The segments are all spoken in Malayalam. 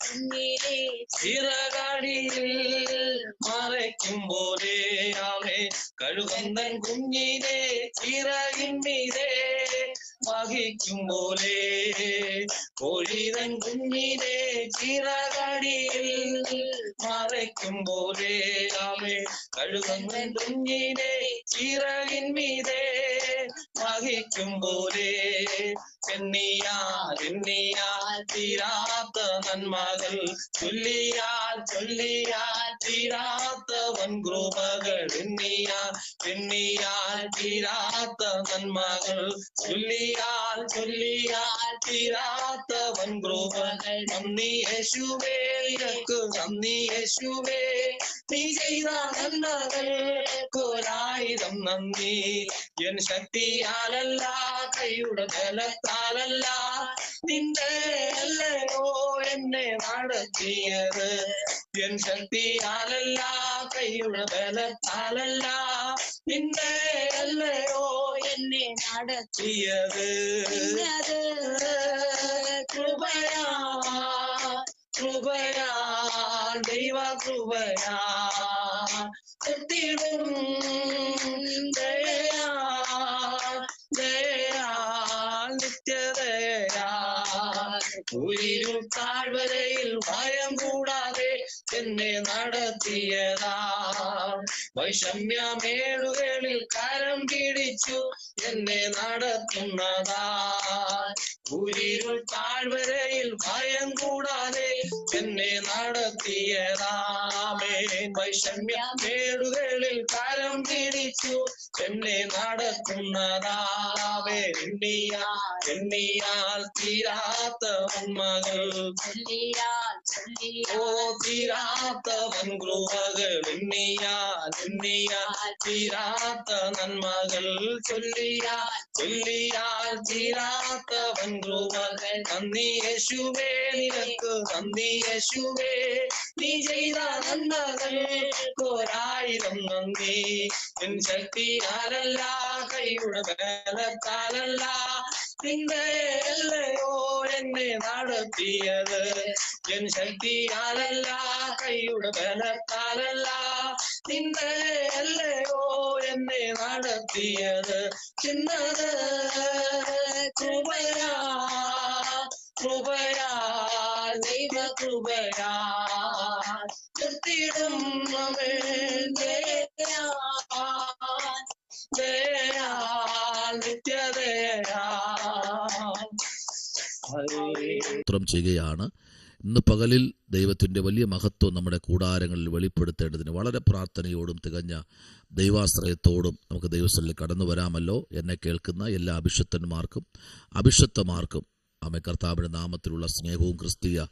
கண்ணீரே சிறகடியில் மறைக்கும் போதே ஆவே கழுவந்தன் குஞ்சிதே சிறகின் மீதே மகிக்கும் போலே. பொழிதன் குஞ்சிதே சிறகடியில் மறைக்கும் போலே ஆமே. கழுவந்தன் குஞ்சிதே சிறகின் மீதே ചിറകിന്മീതെ വഹിക്കും പോലെ എണ്ണിയാൽ എണ്ണിയാൽ തീരാത്ത നന്മകൾ ചൊല്ലിയാൽ ചൊല്ലിയാൽ തീരാത്ത വൻകൃപകൾ എണ്ണിയാൽ എണ്ണിയാൽ തീരാത്ത നന്മകൾ ചൊല്ലിയാൽ ചൊല്ലിയാൽ തീരാത്ത വൻകൃപകൾ നന്ദി യേശുവേ നിനക്ക് നന്ദി യേശുവേ നീ ചെയ്ത നന്മകൾ ഒരായിരം നന്ദി എൻ ശക്തിയാലല്ല കൈയുടെ ബലത്താലല്ല നിന്റെ അല്ലയോ എന്നെ നടത്തിയത് എൻ ശക്തിയാലല്ല കൈയുടെ ബലത്താലല്ല നിന്റെ അല്ലയോ എന്നെ നടത്തി ചെയ്യത് പിന്നത് കൃപയാ കൃപയാ ദൈവ കൃപയാ എത്തിടും വൈഷമ്യമേടുകളിൽ കരം പിടിച്ചു. എന്നെ നടത്തുന്നതാ ഉയരും താഴ്വരയിൽ ഭയം കൂടാതെ എന്നെ നടത്തിയതാമേ. വൈഷമ്യമേടുകളിൽ കരം പിടിച്ചു എന്നെ നടത്തുന്നതാവേ. എണ്ണിയാൽ എണ്ണിയാൽ തീരാത്ത ഉന്മകൾ ചൊല്ലിയാൽ ഓ തീരാത്ത വൻകൃപകൾ. എണ്ണിയാൽ എണ്ണിയാൽ തീരാത്ത നന്മകൾ. ചൊല്ലിയാൽ ചൊല്ലിയാൽ തീരാത്ത വൻകൃപകൾ നന്ദി യേശുവേ നിനക്ക് നന്ദി യേശുവേ നീ ചെയ്ത നന്മകൾ ഒരായിരം നന്ദി എൻ ശക്തിയാലല്ല കൈയുടെ ബലത്താലല്ല അല്ലയോ എന്നെ നടത്തിയത്. എൻ ശക്തിയാലല്ല കൈയുടെ ബലത്താലല്ല. അല്ലയോ എന്നെ നടത്തിയത്. ചിന്നത് കൃപയാ കൃപയാ ദൈവ കൃപയാ നിർത്തിയിടും ജയ ദയാ നിത്യദയാ സ്തോത്രം ചെയ്യുകയാണ്. ഇന്ന് പകലിൽ ദൈവത്തിന്റെ വലിയ മഹത്വം നമ്മുടെ കൂടാരങ്ങളിൽ വെളിപ്പെടുത്തേണ്ടതിന് വളരെ പ്രാർത്ഥനയോടും തികഞ്ഞ ദൈവാശ്രയത്തോടും നമുക്ക് ദൈവസ്ഥലിൽ കടന്നു വരാമല്ലോ എന്നെ കേൾക്കുന്ന എല്ലാ അഭിഷത്തന്മാർക്കും അഭിഷത്തമാർക്കും അമ്മ കർത്താവിന്റെ നാമത്തിലുള്ള സ്നേഹവും ക്രിസ്തീയ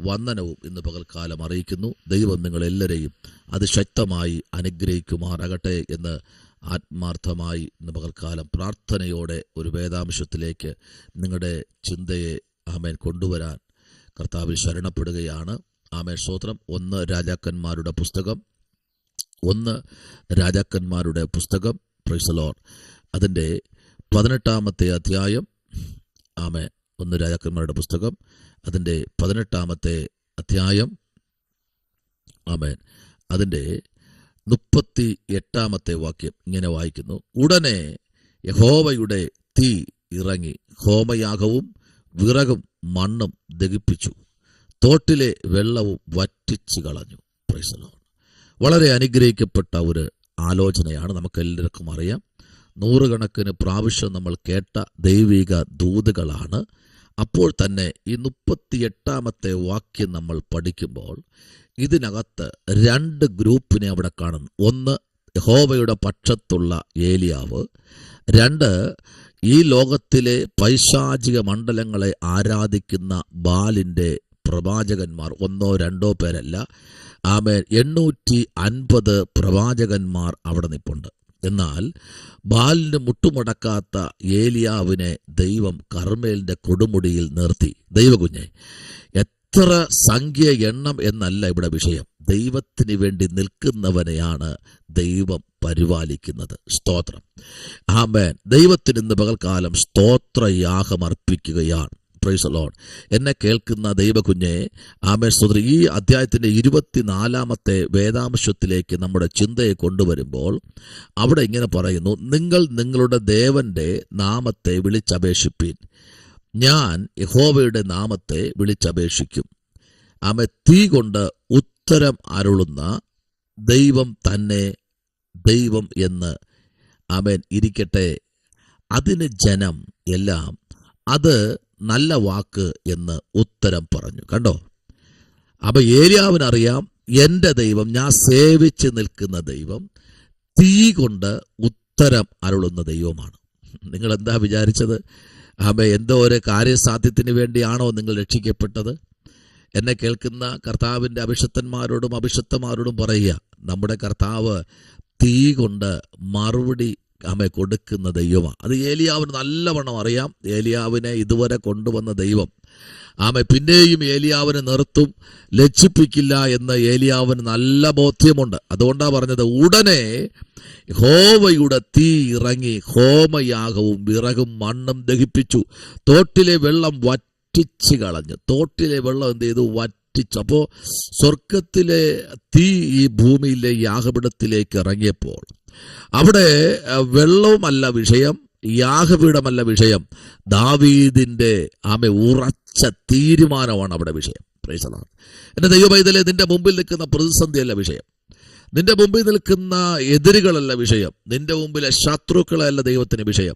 വന്ദനവും ഇന്ന് പകൽക്കാലം അറിയിക്കുന്നു. ദൈവം നിങ്ങളെല്ലാവരെയും അതിശക്തമായി അനുഗ്രഹിക്കുമാറാകട്ടെ എന്ന് ആത്മാർത്ഥമായി ഇന്ന് പകൽക്കാലം പ്രാർത്ഥനയോടെ ഒരു വേദാംശത്തിലേക്ക് നിങ്ങളുടെ ചിന്തയെ ആമേൻ കൊണ്ടുവരാൻ കർത്താവിൽ ശരണപ്പെടുകയാണ്. ആമേൻ. സ്തോത്രം. ഒന്ന് രാജാക്കന്മാരുടെ പുസ്തകം. ഒന്ന് രാജാക്കന്മാരുടെ പുസ്തകം. പ്രൈസലോർ അതിന്റെ പതിനെട്ടാമത്തെ അധ്യായം. ആമേ ഒന്ന് രാജാക്കന്മാരുടെ പുസ്തകം. അതിന്റെ പതിനെട്ടാമത്തെ അധ്യായം. ആമേൻ. അതിന്റെ മുപ്പത്തി എട്ടാമത്തെ വാക്യം ഇങ്ങനെ വായിക്കുന്നു. ഉടനെ യഹോവയുടെ തീ ഇറങ്ങി. ഹോമയാഗവും വിറകും മണ്ണും ദഹിപ്പിച്ചു. തോട്ടിലെ വെള്ളവും വറ്റിച്ചു കളഞ്ഞു. പ്രൈസലോ വളരെ അനുഗ്രഹിക്കപ്പെട്ട ഒരു ആലോചനയാണ് നമുക്ക് എല്ലാവർക്കും അറിയാം. നൂറുകണക്കിന് പ്രാവശ്യം നമ്മൾ കേട്ട ദൈവിക ദൂതുകളാണ്. അപ്പോൾ തന്നെ ഈ മുപ്പത്തിയെട്ടാമത്തെ വാക്യം നമ്മൾ പഠിക്കുമ്പോൾ ഇതിനകത്ത് രണ്ട് ഗ്രൂപ്പിനെ അവിടെ കാണുന്നു. ഒന്ന് യഹോവയുടെ പക്ഷത്തുള്ള ഏലിയാവ് രണ്ട് ഈ ലോകത്തിലെ പൈശാചിക മണ്ഡലങ്ങളെ ആരാധിക്കുന്ന ബാലിന്റെ പ്രവാചകന്മാർ ഒന്നോ രണ്ടോ പേരല്ല ആമേൻ എണ്ണൂറ്റി അൻപത് പ്രവാചകന്മാർ അവിടെ നിൽപ്പുണ്ട് എന്നാൽ ബാലിന് മുട്ടുമടക്കാത്ത ഏലിയാവിനെ ദൈവം കർമ്മേലിന്റെ കൊടുമുടിയിൽ നിർത്തി. ദൈവകുഞ്ഞെ എത്ര സംഖ്യ എണ്ണം എന്നല്ല ഇവിടെ വിഷയം. ദൈവത്തിന് വേണ്ടി നിൽക്കുന്നവനെയാണ് ദൈവം പരിപാലിക്കുന്നത്. സ്തോത്രം. ആമേൻ. ദൈവത്തിന് ഇന്ന് പകൽക്കാലം സ്തോത്രയാഗം അർപ്പിക്കുകയാണ്. പ്രൈസ് എന്നെ കേൾക്കുന്ന ദൈവകുഞ്ഞെ ആമേ സ്തോത്രം. ഈ അധ്യായത്തിന്റെ ഇരുപത്തിനാലാമത്തെ വേദാംശത്തിലേക്ക് നമ്മുടെ ചിന്തയെ കൊണ്ടുവരുമ്പോൾ അവിടെ ഇങ്ങനെ പറയുന്നു നിങ്ങൾ നിങ്ങളുടെ ദേവന്റെ നാമത്തെ വിളിച്ചപേക്ഷിപ്പീൻ. ഞാൻ യഹോവയുടെ നാമത്തെ വിളിച്ചപേക്ഷിക്കും. ആമെ തീ കൊണ്ട് ഉത്തരം അരുളുന്ന ദൈവം തന്നെ ദൈവം എന്ന് അവൻ ഇരിക്കട്ടെ. അതിന് ജനം എല്ലാം അത് നല്ല വാക്ക് എന്ന് ഉത്തരം പറഞ്ഞു. കണ്ടോ? അപ്പൊ ഏരിയാവിനറിയാം എന്റെ ദൈവം ഞാൻ സേവിച്ച് നിൽക്കുന്ന ദൈവം തീ കൊണ്ട് ഉത്തരം അരുളുന്ന ദൈവമാണ്. നിങ്ങൾ എന്താ വിചാരിച്ചത്? അമ്മ എന്തോ ഒരു കാര്യസാധ്യത്തിന് വേണ്ടിയാണോ നിങ്ങൾ രക്ഷിക്കപ്പെട്ടത്? എന്നെ കേൾക്കുന്ന കർത്താവിന്റെ അഭിഷക്തന്മാരോടും അഭിഷത്തന്മാരോടും പറയുക നമ്മുടെ കർത്താവ് തീ കൊണ്ട് മറുപടി അമ്മ കൊടുക്കുന്ന ദൈവമാണ്. അത് ഏലിയാവിന് നല്ലവണ്ണം അറിയാം. ഏലിയാവിനെ ഇതുവരെ കൊണ്ടുവന്ന ദൈവം. ആമെ പിന്നെയും ഏലിയാവിനെ നിർത്തും. ലജ്ജിപ്പിക്കില്ല എന്ന് ഏലിയാവിന് നല്ല ബോധ്യമുണ്ട്. അതുകൊണ്ടാണ് പറഞ്ഞത് ഉടനെ ഹോമയുടെ തീ ഇറങ്ങി ഹോമയാകവും വിറകും മണ്ണും ദഹിപ്പിച്ചു. തോട്ടിലെ വെള്ളം വറ്റിച്ച് കളഞ്ഞു. തോട്ടിലെ വെള്ളം എന്ത് ചെയ്തു? വറ്റിച്ചു അപ്പോൾ സ്വർഗത്തിലെ തീ ഈ ഭൂമിയിലെ യാഗപീഠത്തിലേക്ക് ഇറങ്ങിയപ്പോൾ അവിടെ വെള്ളവുമല്ല വിഷയം യാഗപീഠമല്ല വിഷയം. ദാവീദിന്റെ ആമെ ഉറച്ച തീരുമാനമാണ് അവിടെ വിഷയം. എന്റെ ദൈവപൈതലെ നിന്റെ മുമ്പിൽ നിൽക്കുന്ന പ്രതിസന്ധിയല്ല വിഷയം. നിന്റെ മുമ്പിൽ നിൽക്കുന്ന എതിരുകളല്ല വിഷയം. നിന്റെ മുമ്പിലെ ശത്രുക്കളല്ല ദൈവത്തിന് വിഷയം.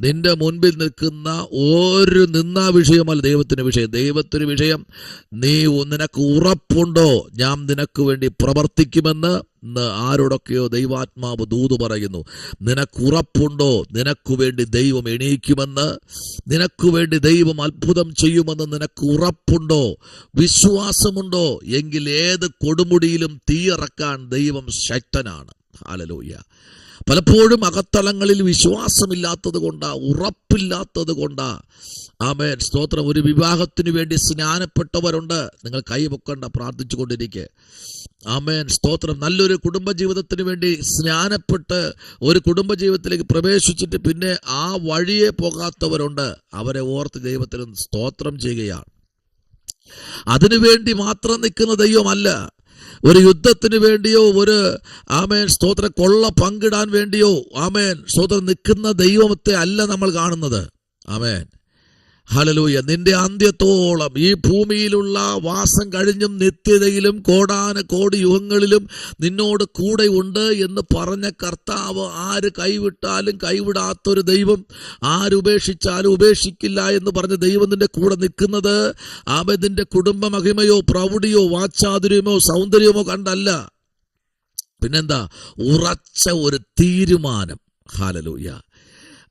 നിന്റെ മുൻപിൽ നിൽക്കുന്ന ഒരു നിന്നാ വിഷയമല്ല ദൈവത്തിന് വിഷയം. ദൈവത്തിന് വിഷയം നീ നിനക്ക് ഉറപ്പുണ്ടോ? ഞാൻ നിനക്ക് വേണ്ടി പ്രവർത്തിക്കുമെന്ന് ആരോടൊക്കെയോ ദൈവാത്മാവ് ദൂത് പറയുന്നു നിനക്കുറപ്പുണ്ടോ? നിനക്കു വേണ്ടി ദൈവം എണീക്കുമെന്ന്? നിനക്കു വേണ്ടി ദൈവം അത്ഭുതം ചെയ്യുമെന്ന് നിനക്ക് ഉറപ്പുണ്ടോ? വിശ്വാസമുണ്ടോ? എങ്കിൽ ഏത് കൊടുമുടിയിലും തീയിറക്കാൻ ദൈവം ശക്തനാണ്. ഹാലലോയ്യ പലപ്പോഴും അകത്തളങ്ങളിൽ വിശ്വാസമില്ലാത്തത് കൊണ്ടാ ഉറപ്പില്ലാത്തത് കൊണ്ടാ. ആമേൻ. സ്തോത്രം. ഒരു വിവാഹത്തിന് വേണ്ടി സ്നാനപ്പെട്ടവരുണ്ട്. നിങ്ങൾ കൈ പൊക്കണ്ട പ്രാർത്ഥിച്ചു കൊണ്ടിരിക്കെ ആമേൻ. സ്തോത്രം. നല്ലൊരു കുടുംബജീവിതത്തിന് വേണ്ടി സ്നാനപ്പെട്ട് ഒരു കുടുംബജീവിതത്തിലേക്ക് പ്രവേശിച്ചിട്ട് പിന്നെ ആ വഴിയെ പോകാത്തവരുണ്ട്. അവരെ ഓർത്ത് ദൈവത്തിന് സ്തോത്രം ചെയ്യുകയാണ്. അതിനുവേണ്ടി മാത്രം നിൽക്കുന്ന ദൈവമല്ല. ഒരു യുദ്ധത്തിന് വേണ്ടിയോ ഒരു ആമേൻ സ്തോത്ര കൊള്ള പങ്കിടാൻ വേണ്ടിയോ ആമേൻ സ്തോത്രം നിൽക്കുന്ന ദൈവത്തെ അല്ല നമ്മൾ കാണുന്നത്. ആമേൻ. ഹലലൂയ നിന്റെ അന്ത്യത്തോളം ഈ ഭൂമിയിലുള്ള വാസം കഴിഞ്ഞും നിത്യതയിലും കോടാന കോടി യുഗങ്ങളിലും നിന്നോട് കൂടെ ഉണ്ട് എന്ന് പറഞ്ഞ കർത്താവ് ആര് കൈവിട്ടാലും കൈവിടാത്തൊരു ദൈവം ആരുപേക്ഷിച്ചാലും ഉപേക്ഷിക്കില്ല എന്ന് പറഞ്ഞ ദൈവം നിന്റെ കൂടെ നിൽക്കുന്നത് നിന്റെ കുടുംബ മഹിമയോ പ്രൗഢിയോ വാച്ചാതുര്യമോ സൗന്ദര്യമോ കണ്ടല്ല. പിന്നെന്താ? ഉറച്ച ഒരു തീരുമാനം. ഹാലലൂയ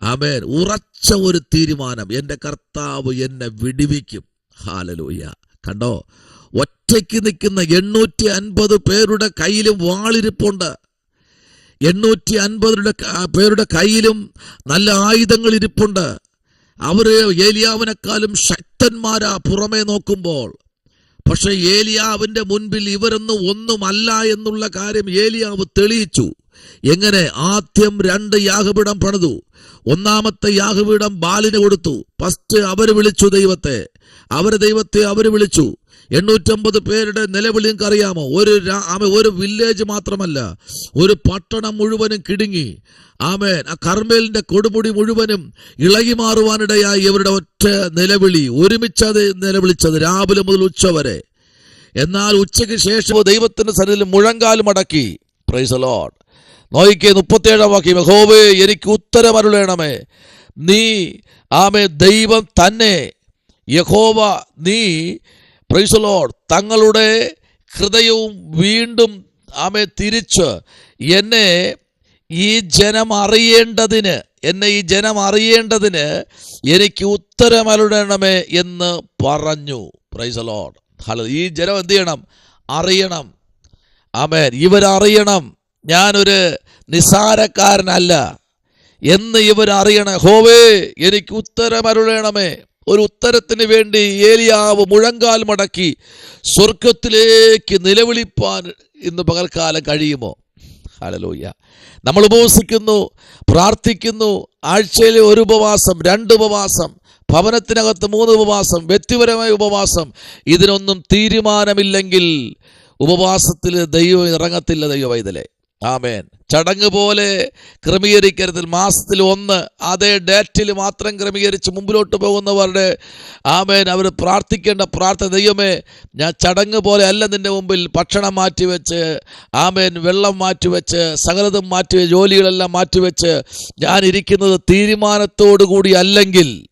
ആമേൻ. ഉറച്ച ഒരു തീരുമാനം എന്റെ കർത്താവ് എന്നെ വിടിവിക്കും. ഹാലലൂയ കണ്ടോ? ഒറ്റയ്ക്ക് നിൽക്കുന്ന എണ്ണൂറ്റി അൻപത് പേരുടെ കയ്യിലും വാളിരിപ്പുണ്ട്. എണ്ണൂറ്റി അൻപതുടെ പേരുടെ കയ്യിലും നല്ല ആയുധങ്ങൾ ഇരിപ്പുണ്ട്. അവർ ഏലിയാവിനെക്കാളും ശക്തന്മാരാ പുറമേ നോക്കുമ്പോൾ. പക്ഷെ ഏലിയാവിന്റെ മുൻപിൽ ഇവരൊന്നും ഒന്നുമല്ല എന്നുള്ള കാര്യം ഏലിയാവ് തെളിയിച്ചു. എങ്ങനെ? ആദ്യം രണ്ട് യാഗപീഠം പണിതു. ഒന്നാമത്തെ യാഗപീഠം ബാലിന് കൊടുത്തു. ഫസ്റ്റ് അവർ വിളിച്ചു ദൈവത്തെ. അവർ ദൈവത്തെ അവർ വിളിച്ചു. എണ്ണൂറ്റമ്പത് പേരുടെ നിലവിളി നിങ്ങൾക്ക് അറിയാമോ ഒരു ആമേ ഒരു വില്ലേജ് മാത്രമല്ല. ഒരു പട്ടണം മുഴുവനും കിടുങ്ങി. ആമേൻ ആ കർമ്മേലിന്റെ കൊടുമുടി മുഴുവനും ഇളകി മാറുവാനിടയായി ഇവരുടെ ഒറ്റ നിലവിളി. ഒരുമിച്ചത് നിലവിളിച്ചത് രാവിലെ മുതൽ ഉച്ച വരെ. എന്നാൽ ഉച്ചയ്ക്ക് ശേഷം ദൈവത്തിന്റെ സന്നിധിയിൽ മുഴങ്കാൽ മടക്കി. പ്രൈസ് ലോഡ് നോയിക്കേ മുപ്പത്തേഴാം വാക്യം. യഹോവേ എനിക്ക് ഉത്തരമരുളേണമേ നീ ആമേ ദൈവം തന്നെ. യഹോവ നീ പ്രൈസ് ലോഡ് തങ്ങളുടെ ഹൃദയവും വീണ്ടും ആമേ തിരിച്ച് എന്നെ ഈ ജനം അറിയേണ്ടതിന് എന്നെ ഈ ജനം അറിയേണ്ടതിന് എനിക്ക് ഉത്തരമരുടണമേ എന്ന് പറഞ്ഞു. പ്രൈസ് ലോഡ് ഹലോ ഈ ജനം എന്ത് ചെയ്യണം? അറിയണം. ആമേൻ. ഇവരറിയണം. ഞാനൊരു നിസാരക്കാരനല്ല എന്ന് ഇവരറിയണം. ഹോവേ എനിക്ക് ഉത്തരമരുളണമേ ഒരു ഉത്തരത്തിന് വേണ്ടി ഏലിയാവ് മുഴങ്കാൽ മടക്കി സ്വർഗത്തിലേക്ക് നിലവിളിപ്പാൻ ഇന്ന് പകൽക്കാലം കഴിയുമോ? ഹലലോയ്യ നമ്മൾ ഉപവസിക്കുന്നു പ്രാർത്ഥിക്കുന്നു ആഴ്ചയിലെ ഒരു ഉപവാസം രണ്ട് ഉപവാസം ഭവനത്തിനകത്ത് മൂന്ന് ഉപവാസം വ്യക്തിപരമായ ഉപവാസം. ഇതിനൊന്നും തീരുമാനമില്ലെങ്കിൽ ഉപവാസത്തിൽ ദൈവം ഇറങ്ങത്തില്ല ദൈവവൈതലെ. ആമേൻ. ചടങ്ങ് പോലെ ക്രമീകരിക്കരുത് മാസത്തിൽ ഒന്ന് അതേ ഡേറ്റിൽ മാത്രം ക്രമീകരിച്ച് മുമ്പിലോട്ട് പോകുന്നവരുടെ ആമേൻ. അവർ പ്രാർത്ഥിക്കേണ്ട പ്രാർത്ഥന ദൈവമേ ഞാൻ ചടങ്ങ് പോലെ അല്ല നിന്റെ മുമ്പിൽ ഭക്ഷണം മാറ്റിവെച്ച് ആമേൻ വെള്ളം മാറ്റിവെച്ച് സകലതും മാറ്റി ജോലികളെല്ലാം മാറ്റിവെച്ച് ഞാൻ ഇരിക്കുന്നത് തീരുമാനത്തോടു കൂടി അല്ലെങ്കിൽ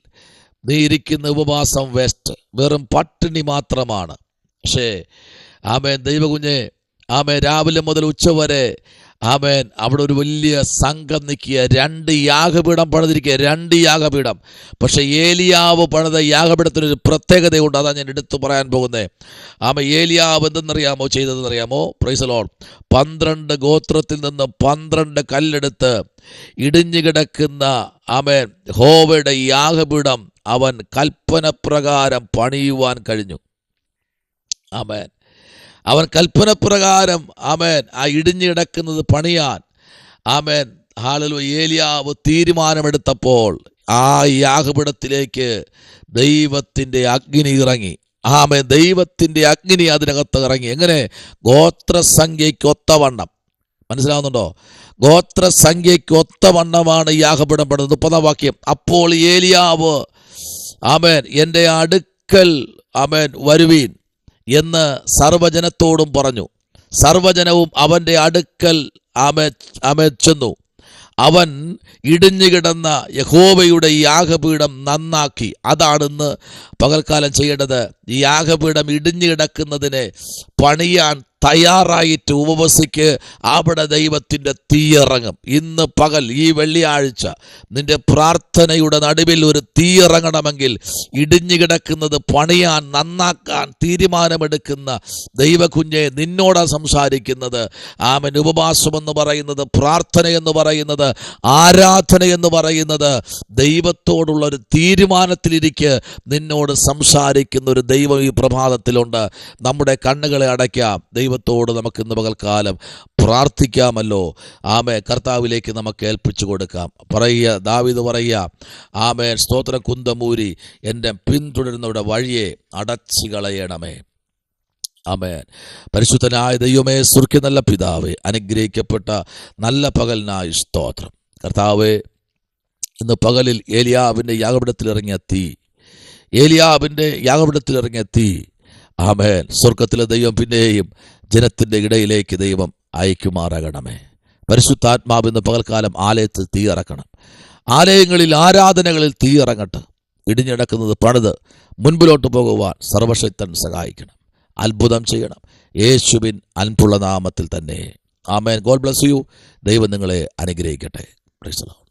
നീ ഇരിക്കുന്ന ഉപവാസം വേസ്റ്റ് വെറും പട്ടിണി മാത്രമാണ്. പക്ഷേ ആമേൻ ദൈവകുഞ്ഞെ ആമേൻ. രാവിലെ മുതൽ ഉച്ചവരെ ആമേൻ അവിടെ ഒരു വലിയ സംഘം നിൽക്കുക. രണ്ട് യാഗപീഠം പണിതിരിക്കുക. രണ്ട് യാഗപീഠം. പക്ഷേ ഏലിയാവ് പണിത യാഗപീഠത്തിനൊരു പ്രത്യേകതയുണ്ട്. അതാണ് ഞാൻ എടുത്തു പറയാൻ പോകുന്നത് ആമ ഏലിയാവ് എന്തെന്നറിയാമോ ചെയ്തതെന്നറിയാമോ? പ്രൈസലോൾ പന്ത്രണ്ട് ഗോത്രത്തിൽ നിന്ന് പന്ത്രണ്ട് കല്ലെടുത്ത് ഇടിഞ്ഞു കിടക്കുന്ന ആമേൻ ഹോവയുടെ യാഗപീഠം അവൻ കൽപ്പന പ്രകാരം പണിയുവാൻ കഴിഞ്ഞു. ആമേൻ. അവൻ കൽപ്പനപ്രകാരം ആമേൻ ആ ഇടിഞ്ഞു കിടക്കുന്നത് പണിയാൻ. ആമേൻ. ഹാളിൽ ഏലിയാവ് തീരുമാനമെടുത്തപ്പോൾ ആ യാഗപിടത്തിലേക്ക് ദൈവത്തിന്റെ അഗ്നി ഇറങ്ങി. ആമേൻ. ദൈവത്തിന്റെ അഗ്നി അതിനകത്ത് ഇറങ്ങി. എങ്ങനെ? ഗോത്രസംഖ്യയ്ക്ക് ഒത്തവണ്ണം. മനസ്സിലാവുന്നുണ്ടോ? ഗോത്രസംഖ്യയ്ക്ക് ഒത്തവണ്ണമാണ് യാഗപീഠം പെടുന്നത്. മുപ്പതാം വാക്യം. അപ്പോൾ ഏലിയാവ് ആമേൻ എന്റെ അടുക്കൽ ആമേൻ വരുവീൻ. എന്ന് സർവജനത്തോടും പറഞ്ഞു. സർവജനവും അവന്റെ അടുക്കൽ ആമെ ആമേ ചെന്നു. അവൻ ഇടിഞ്ഞുകിടന്ന യഹോവയുടെ യാഗപീഠം നന്നാക്കി. അതാണ് ഇന്ന് പകൽക്കാലം ചെയ്യേണ്ടത്. ഈ യാഗപീഠം ഇടിഞ്ഞു കിടക്കുന്നതിനെ പണിയാൻ തയ്യാറായിട്ട് ഉപവസിക്ക് അവിടെ ദൈവത്തിന്റെ തീയിറങ്ങും. ഇന്ന് പകൽ ഈ വെള്ളിയാഴ്ച നിന്റെ പ്രാർത്ഥനയുടെ നടുവിൽ ഒരു തീയിറങ്ങണമെങ്കിൽ ഇടിഞ്ഞു കിടക്കുന്നത് പണിയാൻ നന്നാക്കാൻ തീരുമാനമെടുക്കുന്ന ദൈവകുഞ്ഞെ നിന്നോടാ സംസാരിക്കുന്നത്. ആമൻ. ഉപവാസം എന്ന് പറയുന്നത് പ്രാർത്ഥന എന്ന് പറയുന്നത് ആരാധന എന്ന് പറയുന്നത് ദൈവത്തോടുള്ള ഒരു തീരുമാനത്തിലിരിക്ക് നിന്നോട് സംസാരിക്കുന്ന ഒരു ദൈവം ഈ പ്രഭാതത്തിലുണ്ട്. നമ്മുടെ കണ്ണുകളെ അടയ്ക്കാം. ദൈവത്തോട് നമുക്ക് ഇന്ന് പകൽക്കാലം പ്രാർത്ഥിക്കാമല്ലോ. ആമേ കർത്താവിലേക്ക് നമുക്ക് ഏൽപ്പിച്ചു കൊടുക്കാം. പറയുക ദാവിത് പറയുക ആമേ സ്തോത്ര കുന്തമൂരി എന്റെ പിന്തുടരുന്നവരുടെ വഴിയെ അടച്ചു കളയണമേ അമേൻ പരിശുദ്ധനായ ദൈവമേ സുർക്കി നല്ല പിതാവേ അനുഗ്രഹിക്കപ്പെട്ട നല്ല പകലിനായി സ്തോത്രം. കർത്താവേ ഇന്ന് പകലിൽ ഏലിയാവിന്റെ യാഗപിടത്തിലിറങ്ങിയ തീ ഏലിയാവിന്റെ യാഗപിടത്തിലിറങ്ങിയ തീ ആമേൻ. സ്വർഗത്തിലെ ദൈവം പിന്നെയും ജനത്തിന്റെ ഇടയിലേക്ക് ദൈവം അയക്കുമാറാകണമേ. പരിശുദ്ധാത്മാവ് ഇന്ന് പകൽക്കാലം ആലയത്തിൽ തീ ഇറക്കണം ആലയങ്ങളിൽ ആരാധനകളിൽ തീ ഇറങ്ങട്ടെ ഇടിഞ്ഞിടക്കുന്നത് പണിത് മുൻപിലോട്ട് പോകുവാൻ സർവശക്തൻ സഹായിക്കണം. അത്ഭുതം ചെയ്യണം. യേശുവിൻ അൻപുള്ള നാമത്തിൽ തന്നെ. ആമേൻ. God bless you. ദൈവം നിങ്ങളെ അനുഗ്രഹിക്കട്ടെ. ലോർഡ്